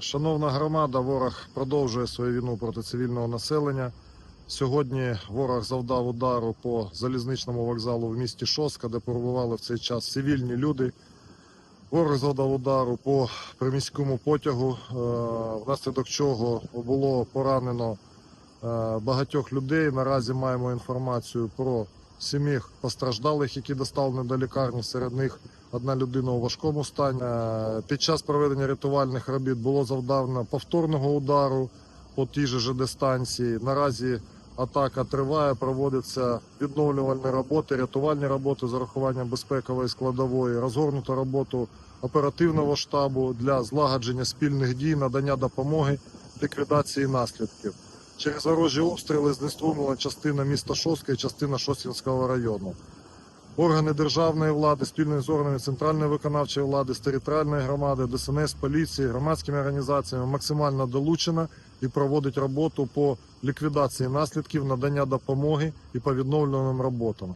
Шановна громада, ворог продовжує свою війну проти цивільного населення. Сьогодні ворог завдав удару по залізничному вокзалу в місті Шостка, де перебували в цей час цивільні люди. Ворог завдав удару по приміському потягу, е, внаслідок чого було поранено е, багатьох людей. Наразі маємо інформацію про сіміх постраждалих, які доставлені до лікарні. Серед них одна людина у важкому стані. Е, Під час проведення рятувальних робіт було завдано повторного удару по тій же ЖД станції. Наразі атака триває, проводяться відновлювальні роботи, рятувальні роботи з урахуванням безпекової складової, розгорнуто роботу оперативного штабу для злагодження спільних дій, надання допомоги, ліквідації наслідків. Через ворожі обстріли знеструмила частина міста Шостка і частина Шостінського району. Органи державної влади спільно з органами центральної виконавчої влади, з територіальної громади, ДСНС, поліції, громадськими організаціями максимально долучена і проводить роботу по ліквідації наслідків, надання допомоги і по відновленим роботам.